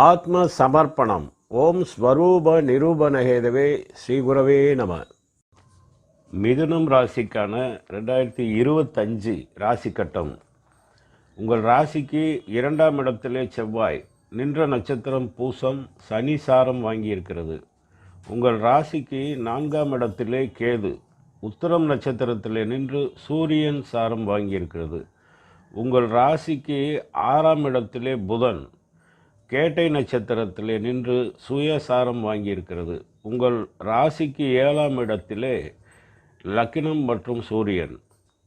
ஆத்ம சமர்ப்பணம் ஓம் ஸ்வரூப நிரூபணஹேதவே ஸ்ரீகுரவே நம. மிதுனம் ராசிக்கான ரெண்டாயிரத்தி இருபத்தஞ்சு ராசி கட்டம் உங்கள் ராசிக்கு இரண்டாம் இடத்திலே செவ்வாய் நின்ற நட்சத்திரம் பூசம் சனி சாரம் வாங்கியிருக்கிறது. உங்கள் ராசிக்கு நான்காம் இடத்திலே கேது உத்தரம் நட்சத்திரத்திலே நின்று சூரியன் சாரம் வாங்கியிருக்கிறது. உங்கள் ராசிக்கு ஆறாம் இடத்திலே புதன் கேட்டை நட்சத்திரத்திலே நின்று சுயசாரம் வாங்கியிருக்கிறது. உங்கள் ராசிக்கு ஏழாம் இடத்திலே லக்கினம் மற்றும் சூரியன்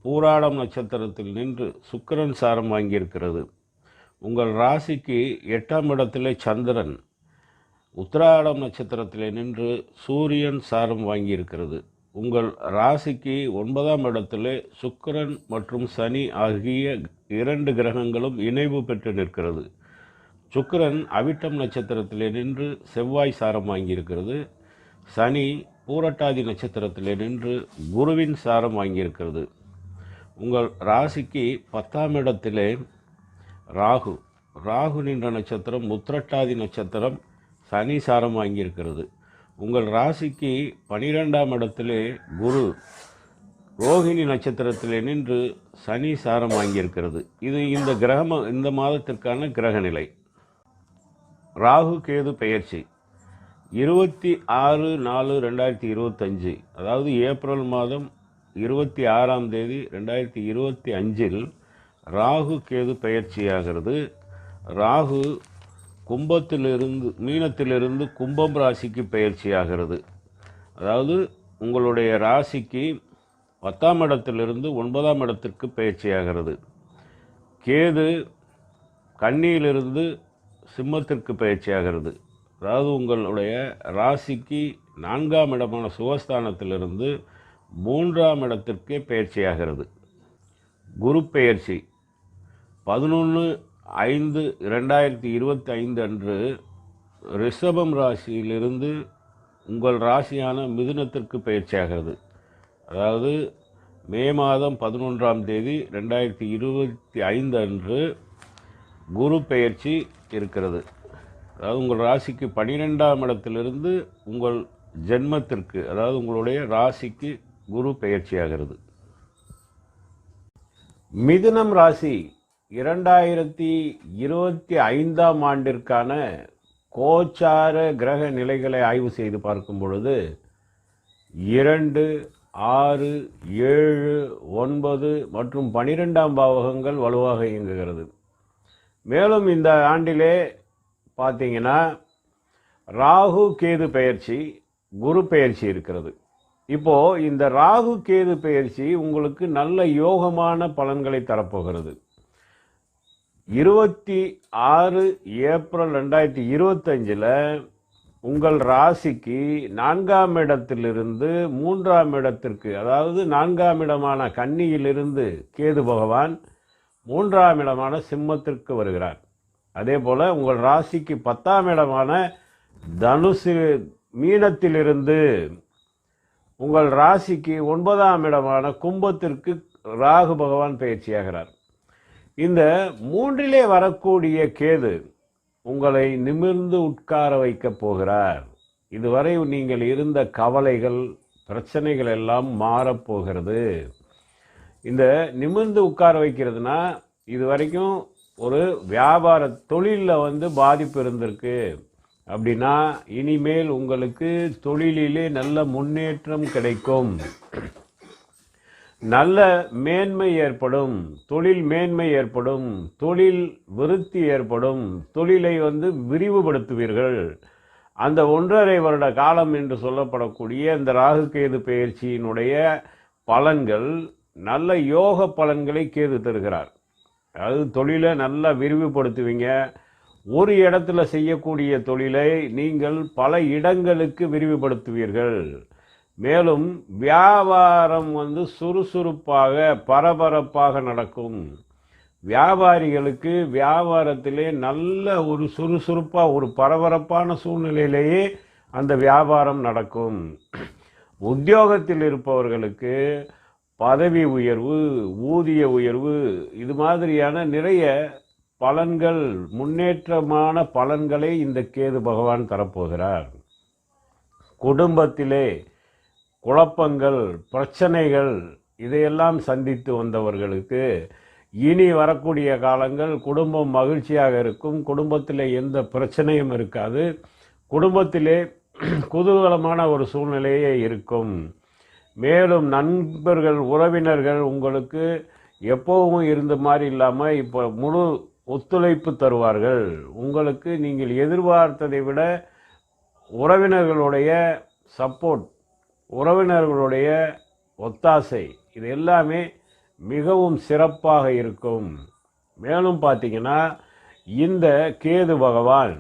பூராடம் நட்சத்திரத்தில் நின்று சுக்கிரன் சாரம் வாங்கியிருக்கிறது. உங்கள் ராசிக்கு எட்டாம் இடத்திலே சந்திரன் உத்திராடம் நட்சத்திரத்திலே நின்று சூரியன் சாரம் வாங்கியிருக்கிறது. உங்கள் ராசிக்கு ஒன்பதாம் இடத்திலே சுக்கிரன் மற்றும் சனி ஆகிய இரண்டு கிரகங்களும் இணைவு பெற்று நிற்கிறது. சுக்கரன் அவிட்டம் நட்சத்திரத்திலே நின்று செவ்வாய் சாரம் வாங்கியிருக்கிறது. சனி பூரட்டாதி நட்சத்திரத்திலே நின்று குருவின் சாரம் வாங்கியிருக்கிறது. உங்கள் ராசிக்கு பத்தாம் இடத்திலே ராகு. ராகு நின்ற நட்சத்திரம் உத்திரட்டாதி நட்சத்திரம் சனி சாரம் வாங்கியிருக்கிறது. உங்கள் ராசிக்கு பனிரெண்டாம் இடத்திலே குரு. ரோஹிணி நட்சத்திரத்திலே நின்று சனி சாரம் வாங்கியிருக்கிறது. இது இந்த கிரகம இந்த மாதத்திற்கான கிரகநிலை. ராகு கேது பெயர்ச்சி. இருபத்தி ஆறு நாலு ரெண்டாயிரத்தி இருபத்தஞ்சு அதாவது ஏப்ரல் மாதம் இருபத்தி ஆறாம் தேதி ரெண்டாயிரத்தி இருபத்தி அஞ்சில் ராகு கேது பெயர்ச்சியாகிறது. ராகு கும்பத்திலிருந்து மீனத்திலிருந்து கும்பம் ராசிக்கு பெயர்ச்சியாகிறது. அதாவது உங்களுடைய ராசிக்கு பத்தாம் இடத்திலிருந்து ஒன்பதாம் இடத்திற்கு பெயர்ச்சியாகிறது. கேது கன்னியிலிருந்து சிம்மத்திற்கு பயிற்சியாகிறது. அதாவது உங்களுடைய ராசிக்கு நான்காம் இடமான சுகஸ்தானத்திலிருந்து மூன்றாம் இடத்திற்கே பயிற்சியாகிறது. குரு பெயர்ச்சி பதினொன்று ஐந்து ரெண்டாயிரத்தி இருபத்தி ஐந்து அன்று ரிஷபம் ராசியிலிருந்து உங்கள் ராசியான மிதுனத்திற்கு பயிற்சியாகிறது. அதாவது மே மாதம் பதினொன்றாம் தேதி ரெண்டாயிரத்தி இருபத்தி ஐந்து அன்று குரு பெயர்ச்சி இருக்கிறது. அதாவது உங்கள் ராசிக்கு பனிரெண்டாம் இடத்திலிருந்து உங்கள் ஜென்மத்திற்கு அதாவது உங்களுடைய ராசிக்கு குரு பெயர்ச்சியாகிறது. மிதுனம் ராசி இரண்டாயிரத்தி இருபத்தி ஐந்தாம் ஆண்டிற்கான கோச்சார கிரக நிலைகளை ஆய்வு செய்து பார்க்கும் பொழுது இரண்டு ஆறு ஏழு ஒன்பது மற்றும் பனிரெண்டாம் பாவகங்கள் வலுவாக இயங்குகிறது. மேலும் இந்த ஆண்டிலே பார்த்தீங்கன்னா ராகு கேது பயிற்சி குரு பெயர்ச்சி இருக்கிறது. இப்போது இந்த ராகு கேது பயிற்சி உங்களுக்கு நல்ல யோகமான பலன்களை தரப்போகிறது. இருபத்தி ஆறு ஏப்ரல் ரெண்டாயிரத்தி இருபத்தஞ்சில் உங்கள் ராசிக்கு நான்காம் இடத்திலிருந்து மூன்றாம் இடத்திற்கு அதாவது நான்காம் இடமான கன்னியிலிருந்து கேது பகவான் மூன்றாம் இடமான சிம்மத்திற்கு வருகிறார். அதே போல் உங்கள் ராசிக்கு பத்தாம் இடமான தனுசு மீனத்திலிருந்து உங்கள் ராசிக்கு ஒன்பதாம் இடமான கும்பத்திற்கு ராகு பகவான் பயிற்சியாகிறார். இந்த மூன்றிலே வரக்கூடிய கேது உங்களை நிமிர்ந்து உட்கார வைக்கப் போகிறார். இதுவரை நீங்கள் இருந்த கவலைகள் பிரச்சனைகள் எல்லாம் மாறப்போகிறது இந்த நிமிர்ந்து உட்கார வைக்கிறதுனா இது வரைக்கும் ஒரு வியாபார தொழிலில் வந்து பாதிப்பு இருந்திருக்கு. அப்படின்னா இனிமேல் உங்களுக்கு தொழிலிலே நல்ல முன்னேற்றம் கிடைக்கும். நல்ல மேன்மை ஏற்படும். தொழில் மேன்மை ஏற்படும். தொழில் விருத்தி ஏற்படும். தொழிலை வந்து விரிவுபடுத்துவீர்கள். அந்த ஒன்றரை வருட காலம் என்று சொல்லப்படக்கூடிய இந்த ராகுகேது பயிற்சியினுடைய பலன்கள் நல்ல யோக பலன்களை கேது தருகிறார். அதாவது தொழிலை நல்லா விரிவுபடுத்துவீங்க. ஒரு இடத்துல செய்யக்கூடிய தொழிலை நீங்கள் பல இடங்களுக்கு விரிவுபடுத்துவீர்கள். மேலும் வியாபாரம் வந்து சுறுசுறுப்பாக பரபரப்பாக நடக்கும். வியாபாரிகளுக்கு வியாபாரத்திலே நல்ல ஒரு சுறுசுறுப்பாக ஒரு பரபரப்பான சூழ்நிலையிலேயே அந்த வியாபாரம் நடக்கும். உத்தியோகத்தில் இருப்பவர்களுக்கு பதவி உயர்வு ஊதிய உயர்வு இது மாதிரியான நிறைய பலன்கள் முன்னேற்றமான பலன்களை இந்த கேது பகவான் தரப்போகிறார். குடும்பத்திலே குழப்பங்கள் பிரச்சனைகள் இதையெல்லாம் சந்தித்து வந்தவர்களுக்கு இனி வரக்கூடிய காலங்கள் குடும்பம் மகிழ்ச்சியாக இருக்கும். குடும்பத்தில் எந்த பிரச்சனையும் இருக்காது. குடும்பத்திலே குதூகலமான ஒரு சூழ்நிலையே இருக்கும். மேலும் நண்பர்கள் உறவினர்கள் உங்களுக்கு எப்போவும் இருந்த மாதிரி இல்லாமல் இப்போ முழு ஒத்துழைப்பு தருவார்கள். உங்களுக்கு நீங்கள் எதிர்பார்த்ததை விட உறவினர்களுடைய சப்போர்ட் உறவினர்களுடைய ஒத்தாசை இது எல்லாமே மிகவும் சிறப்பாக இருக்கும். மேலும் பார்த்தீங்கன்னா இந்த கேது பகவான்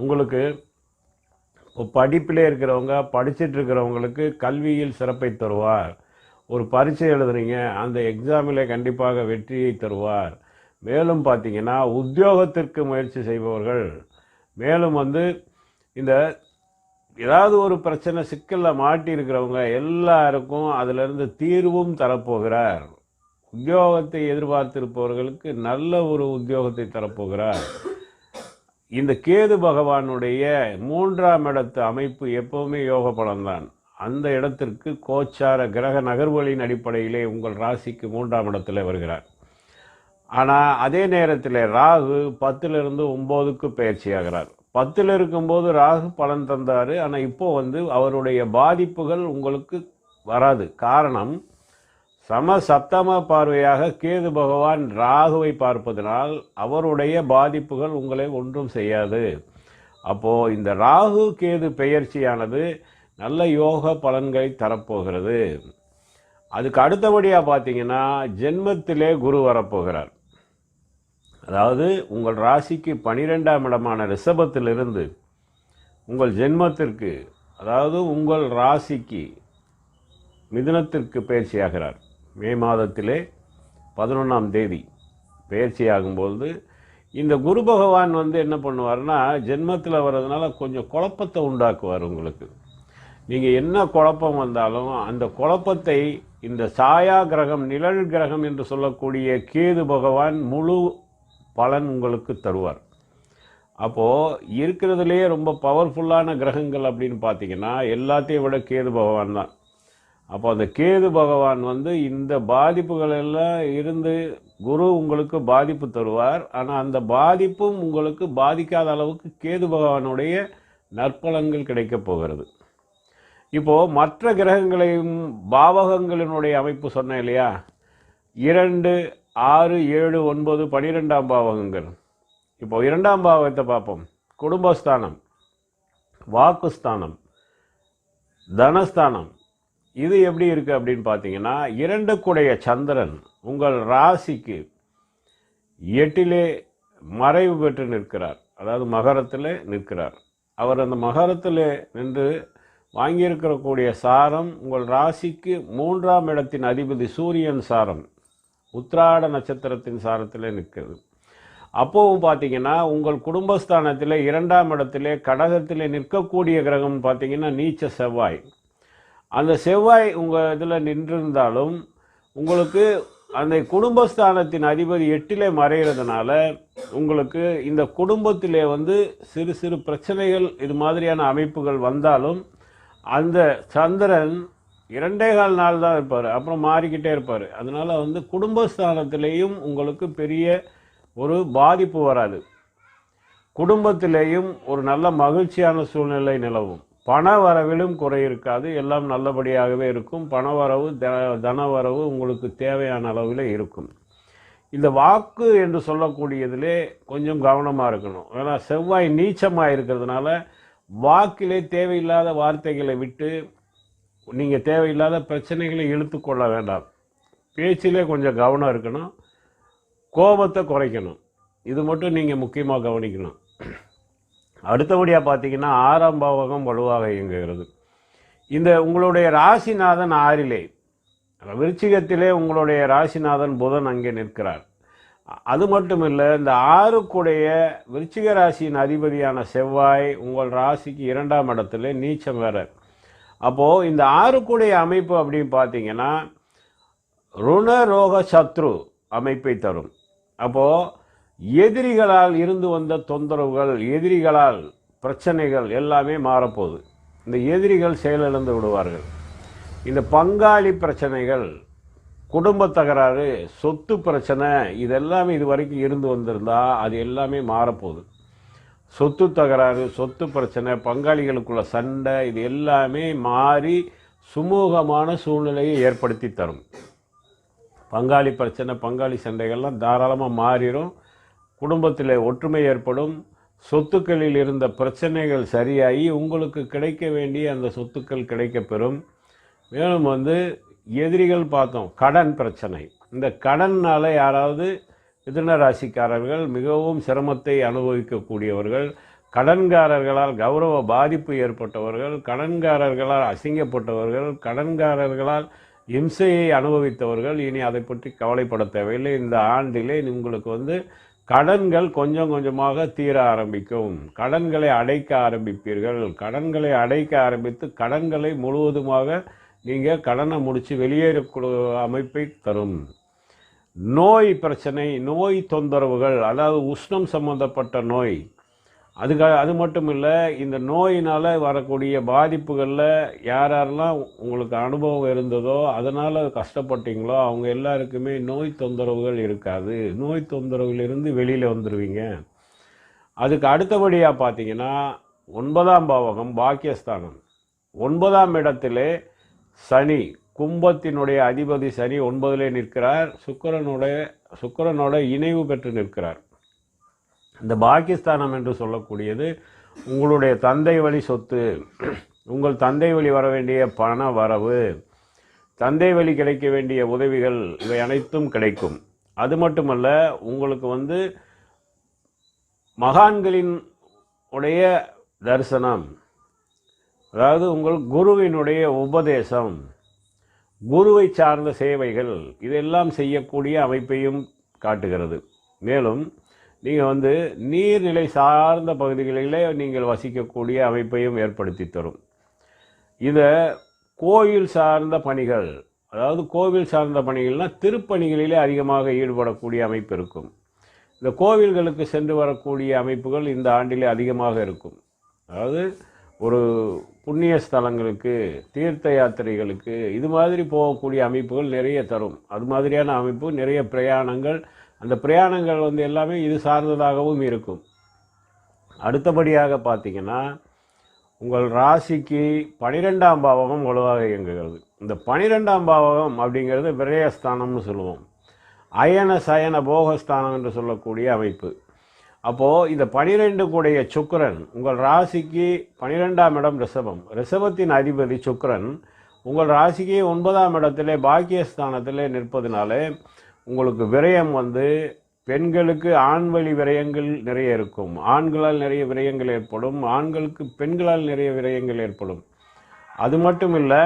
உங்களுக்கு படிப்பிலே இருக்கிறவங்க படிச்சுட்டு இருக்கிறவங்களுக்கு கல்வியில் சிறப்பை தருவார். ஒரு பரீட்சை எழுதுறீங்க அந்த எக்ஸாமில் கண்டிப்பாக வெற்றியை தருவார். மேலும் பார்த்தீங்கன்னா உத்தியோகத்திற்கு முயற்சி செய்பவர்கள் மேலும் வந்து இந்த ஏதாவது ஒரு பிரச்சனை சிக்கலில் மாட்டியிருக்கிறவங்க எல்லாருக்கும் அதிலிருந்து தீர்வும் தரப்போகிறார். உத்தியோகத்தை எதிர்பார்த்திருப்பவர்களுக்கு நல்ல ஒரு உத்தியோகத்தை தரப்போகிறார். இந்த கேது பகவானுடைய மூன்றாம் இடத்து அமைப்பு எப்பவுமே யோக பலன்தான். அந்த இடத்திற்கு கோச்சார கிரக நகர்வுகளின் அடிப்படையிலே உங்கள் ராசிக்கு மூன்றாம் இடத்துல வருகிறார். ஆனால் அதே நேரத்தில் ராகு பத்திலிருந்து ஒம்போதுக்கு பயிற்சியாகிறார். பத்தில் இருக்கும்போது ராகு பலன் தந்தார். ஆனால் இப்போ வந்து அவருடைய பாதிப்புகள் உங்களுக்கு வராது. காரணம் சம சப்தம பார்வையாக கேது பகவான் ராகுவை பார்ப்பதனால் அவருடைய பாதிப்புகள் உங்களை ஒன்றும் செய்யாது. அப்போது இந்த ராகு கேது பெயர்ச்சியானது நல்ல யோக பலன்களை தரப்போகிறது. அதுக்கு அடுத்தபடியாக பார்த்தீங்கன்னா ஜென்மத்திலே குரு வரப்போகிறார். அதாவது உங்கள் ராசிக்கு பனிரெண்டாம் இடமான ரிஷபத்திலிருந்து உங்கள் ஜென்மத்திற்கு அதாவது உங்கள் ராசிக்கு மிதுனத்திற்கு பயிற்சியாகிறார் மே மாதத்திலே பதினொன்றாம் தேதி பயிற்சியாகும்போது இந்த குரு பகவான் வந்து என்ன பண்ணுவார்னா ஜென்மத்தில் வர்றதுனால கொஞ்சம் குழப்பத்தை உண்டாக்குவார் உங்களுக்கு. நீங்கள் என்ன குழப்பம் வந்தாலும் அந்த குழப்பத்தை இந்த சாயா கிரகம் நிழல் கிரகம் என்று சொல்லக்கூடிய கேது பகவான் முழு பலன் உங்களுக்கு தருவார். அப்போது இருக்கிறதுலேயே ரொம்ப பவர்ஃபுல்லான கிரகங்கள் அப்படின்னு பார்த்தீங்கன்னா எல்லாத்தையும் விட கேது பகவான் தான். அப்போ அந்த கேது பகவான் வந்து இந்த பாதிப்புகள் எல்லாம் இருந்து குரு உங்களுக்கு பாதிப்பு தருவார். ஆனால் அந்த பாதிப்பும் உங்களுக்கு பாதிக்காத அளவுக்கு கேது பகவானுடைய நற்பலன்கள் கிடைக்கப் போகிறது. இப்போது மற்ற கிரகங்களையும் பாவகங்களினுடைய அமைப்பு சொன்னேன் இல்லையா? இரண்டு ஆறு ஏழு ஒன்பது பனிரெண்டாம் பாவகங்கள். இப்போ இரண்டாம் பாவகத்தை பார்ப்போம். குடும்பஸ்தானம் வாக்குஸ்தானம் தனஸ்தானம் இது எப்படி இருக்குது அப்படின்னு பார்த்தீங்கன்னா இரண்டுக்குடைய சந்திரன் உங்கள் ராசிக்கு எட்டிலே மறைவு பெற்று நிற்கிறார். அதாவது மகரத்தில் நிற்கிறார். அவர் அந்த மகரத்தில் நின்று வாங்கியிருக்கிறக்கூடிய சாரம் உங்கள் ராசிக்கு மூன்றாம் இடத்தின் அதிபதி சூரியன் சாரம் உத்ராட நட்சத்திரத்தின் சாரத்தில் நிற்கிறது. அப்போவும் பார்த்தீங்கன்னா உங்கள் குடும்பஸ்தானத்தில் இரண்டாம் இடத்திலே கடகத்தில் நிற்கக்கூடிய கிரகம் பார்த்தீங்கன்னா நீச்ச செவ்வாய். அந்த செவ்வாய் உங்கள் இதில் நின்றிருந்தாலும் உங்களுக்கு அந்த குடும்பஸ்தானத்தின் அதிபதி எட்டிலே மறைகிறதுனால உங்களுக்கு இந்த குடும்பத்திலே வந்து சிறு சிறு பிரச்சனைகள் இது மாதிரியான அமைப்புகள் வந்தாலும் அந்த சந்திரன் இரண்டே கால் நாள் தான் இருப்பார் அப்புறம் மாறிக்கிட்டே இருப்பார். அதனால் வந்து குடும்பஸ்தானத்திலேயும் உங்களுக்கு பெரிய ஒரு பாதிப்பு வராது. குடும்பத்திலேயும் ஒரு நல்ல மகிழ்ச்சியான சூழ்நிலை நிலவும். பண வரவிலும் குறை இருக்காது எல்லாம் நல்லபடியாகவே இருக்கும். பண வரவு த- தன வரவு உங்களுக்கு தேவையான அளவில் இருக்கும். இந்த வாக்கு என்று சொல்லக்கூடியதிலே கொஞ்சம் கவனமாக இருக்கணும். ஏன்னா செவ்வாய் நீச்சமாக இருக்கிறதுனால வாக்கிலே தேவையில்லாத வார்த்தைகளை விட்டு நீங்கள் தேவையில்லாத பிரச்சனைகளை இழுத்து கொள்ள வேண்டாம். பேச்சிலே கொஞ்சம் கவனம் இருக்கணும். கோபத்தை குறைக்கணும். இது மட்டும் நீங்கள் முக்கியமாக கவனிக்கணும். அடுத்தபடியாக பார்த்தீங்கன்னா ஆறாம் பாவகம் வலுவாக இயங்குகிறது. இந்த உங்களுடைய ராசிநாதன் ஆறிலே விருச்சிகத்திலே உங்களுடைய ராசிநாதன் புதன் அங்கே நிற்கிறார். அது மட்டும் இல்லை இந்த ஆறுக்குடைய விருச்சிக ராசியின் அதிபதியான செவ்வாய் உங்கள் ராசிக்கு இரண்டாம் இடத்துல நீச்சம் வேற. அப்போது இந்த ஆறுக்குடைய அமைப்பு அப்படின்னு பார்த்தீங்கன்னா ருண ரோக சத்ரு அமைப்பை தரும். அப்போது எதிரிகளால் இருந்து வந்த தொந்தரவுகள் எதிரிகளால் பிரச்சனைகள் எல்லாமே மாறப்போகுது. இந்த எதிரிகள் செயலிழந்து விடுவார்கள். இந்த பங்காளி பிரச்சனைகள் குடும்ப தகராறு சொத்து பிரச்சனை இதெல்லாமே இது வரைக்கும் இருந்து வந்திருந்தால் அது எல்லாமே மாறப்போகுது. சொத்து தகராறு சொத்து பிரச்சனை பங்காளிகளுக்குள்ள சண்டை இது எல்லாமே மாறி சுமூகமான சூழ்நிலையை ஏற்படுத்தி தரும். பங்காளி பிரச்சனை பங்காளி சண்டைகள்லாம் தாராளமாக மாறிடும் குடும்பத்தில் ஒற்றுமை ஏற்படும். சொத்துக்களில் இருந்த பிரச்சனைகள் சரியாகி உங்களுக்கு கிடைக்க வேண்டிய அந்த சொத்துக்கள் கிடைக்கப்பெறும். மேலும் வந்து எதிரிகள் பார்த்தோம் கடன் பிரச்சனை. இந்த கடன்னால் யாராவது மிதுன ராசிக்காரர்கள் மிகவும் சிரமத்தை அனுபவிக்கக்கூடியவர்கள் கடன்காரர்களால் கௌரவ பாதிப்பு ஏற்பட்டவர்கள் கடன்காரர்களால் அசிங்கப்பட்டவர்கள் கடன்காரர்களால் இம்சையை அனுபவித்தவர்கள். இனி அதை பற்றி கவலைப்பட தேவையில்லை. இந்த ஆண்டிலே உங்களுக்கு வந்து கடன்கள் கொஞ்சம் கொஞ்சமாக தீர ஆரம்பிக்கும். கடன்களை அடைக்க ஆரம்பிப்பீர்கள். கடன்களை அடைக்க ஆரம்பித்து கடன்களை முழுவதுமாக நீங்கள் கடனை முடித்து வெளியேறக்கூடிய அமைப்பை தரும். நோய் பிரச்சனை நோய் தொந்தரவுகள் அதாவது உஷ்ணம் சம்பந்தப்பட்ட நோய் அதுக்காக அது மட்டும் இல்லை இந்த நோயினால் வரக்கூடிய பாதிப்புகளில் யார் யாரெல்லாம் உங்களுக்கு அனுபவம் இருந்ததோ அதனால் கஷ்டப்பட்டீங்களோ அவங்க எல்லாருக்குமே நோய் தொந்தரவுகள் இருக்காது. நோய் தொந்தரவுலேருந்து வெளியில் வந்துடுவீங்க அதுக்கு அடுத்தபடியாக பார்த்தீங்கன்னா ஒன்பதாம் பாவகம் பாக்கியஸ்தானம். ஒன்பதாம் இடத்திலே சனி கும்பத்தினுடைய அதிபதி சனி ஒன்பதிலே நிற்கிறார். சுக்கரனுடைய சுக்கிரனோட இணைவு பெற்று நிற்கிறார். இந்த பாகிஸ்தானம் என்று சொல்லக்கூடியது உங்களுடைய தந்தை வழி சொத்து உங்கள் தந்தை வழி வர வேண்டிய பண வரவு தந்தை வழி கிடைக்க வேண்டிய உதவிகள் இவை அனைத்தும் கிடைக்கும். அது மட்டுமல்ல உங்களுக்கு வந்து மகான்களின் உடைய தரிசனம் அதாவது உங்கள் குருவினுடைய உபதேசம் குருவை சார்ந்த சேவைகள் இதெல்லாம் செய்யக்கூடிய அமைப்பையும் காட்டுகிறது. மேலும் நீங்கள் வந்து நீர்நிலை சார்ந்த பகுதிகளிலே நீங்கள் வசிக்கக்கூடிய அமைப்பையும் ஏற்படுத்தி தரும். இதை கோயில் சார்ந்த பணிகள் அதாவது கோவில் சார்ந்த பணிகள்னால் திருப்பணிகளிலே அதிகமாக ஈடுபடக்கூடிய அமைப்பு இருக்கும். இந்த கோவில்களுக்கு சென்று வரக்கூடிய அமைப்புகள் இந்த ஆண்டிலே அதிகமாக இருக்கும். அதாவது ஒரு புண்ணிய ஸ்தலங்களுக்கு தீர்த்த யாத்திரைகளுக்கு இது மாதிரி போகக்கூடிய அமைப்புகள் நிறைய தரும். அது மாதிரியான அமைப்பு நிறைய பிரயாணங்கள் அந்த பிரயாணங்கள் வந்து எல்லாமே இது சார்ந்ததாகவும் இருக்கும். அடுத்தபடியாக பார்த்தீங்கன்னா உங்கள் ராசிக்கு பனிரெண்டாம் பாவகம் வலுவாக இயங்குகிறது. இந்த பனிரெண்டாம் பாவகம் அப்படிங்கிறது விரயஸ்தானம்னு சொல்லுவோம். அயன சயன போகஸ்தானம் என்று சொல்லக்கூடிய அமைப்பு. அப்போது இந்த பனிரெண்டு கூடைய சுக்கரன் உங்கள் ராசிக்கு பனிரெண்டாம் இடம் ரிஷபம். ரிஷபத்தின் அதிபதி சுக்கரன் உங்கள் ராசிக்கு ஒன்பதாம் இடத்திலே பாக்கியஸ்தானத்திலே நிற்பதனாலே உங்களுக்கு விரயம் வந்து பெண்களுக்கு ஆண் வழி விரயங்கள் நிறைய இருக்கும். ஆண்களால் நிறைய விரயங்கள் ஏற்படும். ஆண்களுக்கு பெண்களால் நிறைய விரயங்கள் ஏற்படும். அது மட்டும் இல்லை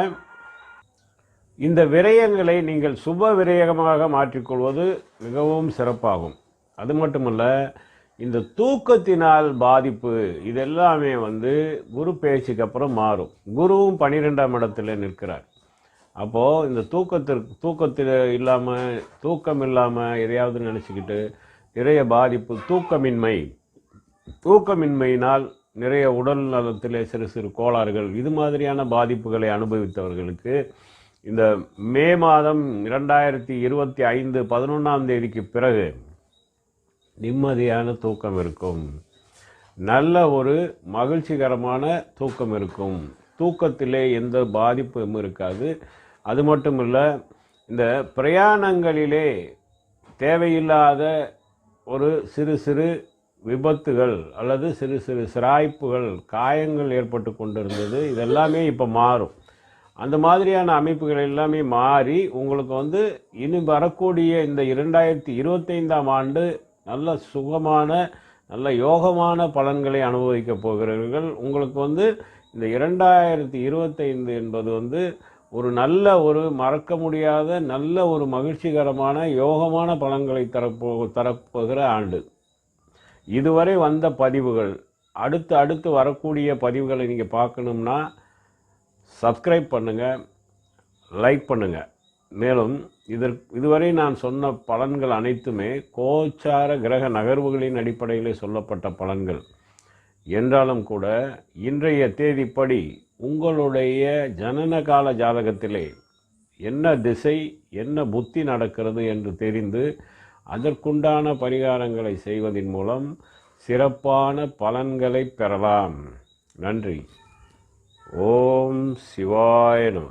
இந்த விரயங்களை நீங்கள் சுப விரயமாக மாற்றிக்கொள்வது மிகவும் சிறப்பாகும். அது மட்டுமல்ல இந்த தூக்கத்தினால் பாதிப்பு இதெல்லாமே வந்து குரு பேச்சுக்கு அப்புறம் மாறும். குருவும் பன்னிரெண்டாம் இடத்துல நிற்கிறார். அப்போது இந்த தூக்கத்திற்கு தூக்கத்தில் இல்லாமல் தூக்கம் இல்லாமல் எதையாவது நினச்சிக்கிட்டு நிறைய பாதிப்பு தூக்கமின்மை. தூக்கமின்மையினால் நிறைய உடல் நலத்திலே சிறு சிறு கோளாறுகள் இது மாதிரியான பாதிப்புகளை அனுபவித்தவர்களுக்கு இந்த மே மாதம் இரண்டாயிரத்தி இருபத்தி ஐந்து பதினொன்றாம் தேதிக்கு பிறகு நிம்மதியான தூக்கம் இருக்கும். நல்ல ஒரு மகிழ்ச்சிகரமான தூக்கம் இருக்கும். தூக்கத்திலே எந்த பாதிப்பும் இருக்காது. அது மட்டும் இல்லை இந்த பிரயாணங்களிலே தேவையில்லாத ஒரு சிறு சிறு விபத்துகள் அல்லது சிறு சிறு சிராய்ப்புகள் காயங்கள் ஏற்பட்டு கொண்டிருந்தது இதெல்லாமே இப்போ மாறும். அந்த மாதிரியான அமைப்புகள் எல்லாமே மாறி உங்களுக்கு வந்து இனி வரக்கூடிய இந்த இரண்டாயிரத்தி இருபத்தைந்தாம் ஆண்டு நல்ல சுகமான நல்ல யோகமான பலன்களை அனுபவிக்கப் போகிறீர்கள். உங்களுக்கு வந்து இந்த இரண்டாயிரத்தி இருபத்தைந்து என்பது வந்து ஒரு நல்ல ஒரு மறக்க முடியாத நல்ல ஒரு மகிழ்ச்சிகரமான யோகமான பலன்களை தரப்போ தரப்போகிற ஆண்டு. இதுவரை வந்த பதிவுகள் அடுத்து அடுத்து வரக்கூடிய பதிவுகளை நீங்கள் பார்க்கணும்னா சப்ஸ்கிரைப் பண்ணுங்கள் லைக் பண்ணுங்கள் மேலும் இதற்கு இதுவரை நான் சொன்ன பலன்கள் அனைத்துமே கோச்சார கிரக நகர்வுகளின் அடிப்படையில் சொல்லப்பட்ட பலன்கள். என்றாலும் கூட இன்றைய தேதிப்படி உங்களுடைய ஜனன கால ஜாதகத்திலே என்ன திசை என்ன புத்தி நடக்கிறது என்று தெரிந்து அதற்குண்டான பரிகாரங்களை செய்வதன் மூலம் சிறப்பான பலன்களை பெறலாம். நன்றி. ஓம் சிவாய நம